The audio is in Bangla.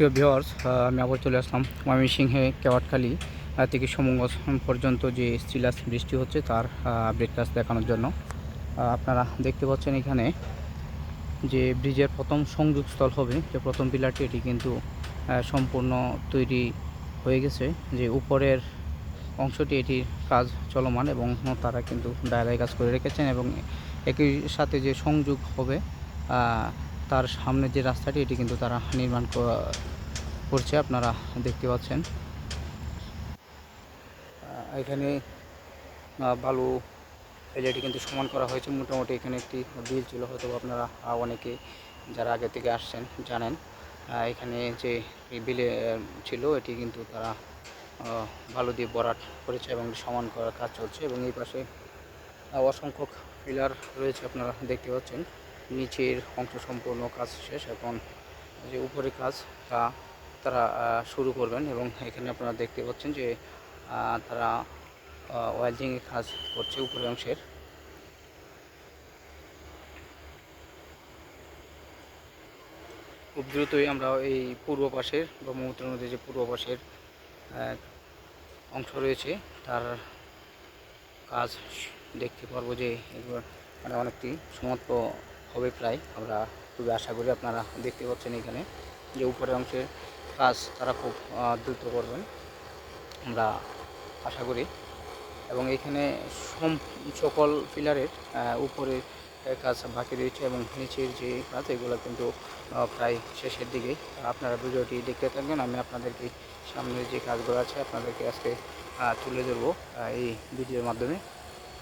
প্রিয় ভিওয়ার্স আমি আবার চলে আসলাম ময়মনসিংহে কেওয়াটখালী থেকে সমঙ্গস পর্যন্ত যে স্টিলাস বৃষ্টি হচ্ছে তার আপডেট কাজ দেখানোর জন্য। আপনারা দেখতে পাচ্ছেন এখানে যে ব্রিজের প্রথম সংযোগস্থল হবে, যে প্রথম পিলারটি, এটি কিন্তু সম্পূর্ণ তৈরি হয়ে গেছে। যে উপরের অংশটি, এটির কাজ চলমান এবং তারা কিন্তু ডায়ালাই কাজ করে রেখেছেন এবং একই সাথে যে সংযোগ হবে তার সামনে যে রাস্তাটি, এটি কিন্তু তারা নির্মাণ করা- করছে, আপনারা দেখতে পাচ্ছেন। এখানে বালু এরিয়াটি কিন্তু সমান করা হয়েছে। মোটামুটি এখানে একটি বিল ছিল হয়তো আপনারা অনেকে যারা আগে থেকে আসছেন জানেন। এখানে যে বিলে ছিল, এটি কিন্তু তারা বালু দিয়ে বরাট করেছে এবং সমান করার কাজ চলছে এবং এই পাশে অসংখ্য পিলার রয়েছে, আপনারা দেখতে পাচ্ছেন। নিচের অংশ সম্পূর্ণ কাজ শেষ এখন যে উপরে কাজ, তা তারা শুরু করবেন এবং এখানে আপনারা দেখতে পাচ্ছেন যে তারা ওয়েল্ডিংয়ের কাজ করছে উপরের অংশের। খুব দ্রুতই আমরা এই পূর্ব পাশের ব্রহ্মপুত্র নদীর যে পূর্ব পাশের অংশ রয়েছে, তার কাজ দেখতে পারব যে এগুলো মানে অনেকটি সমাপ্ত হবে প্রায়। আমরা খুবই আশা করি আপনারা দেখতে পাচ্ছেন এখানে যে উপরের অংশের কাজ তারা খুব দ্রুত করবেন। আমরা আশা করি। এবং এখানে সম- সকল পিলারের উপরে কাজ বাকি রয়েছে এবং নিচের যে কাজ, এগুলো কিন্তু প্রায় শেষের দিকে। আপনারা ভিডিওটি দেখতে থাকবেন, আমি আপনাদেরকে সামনে যে কাজগুলো আছে আপনাদেরকে আজকে তুলে ধরবো এই ভিডিওর মাধ্যমে।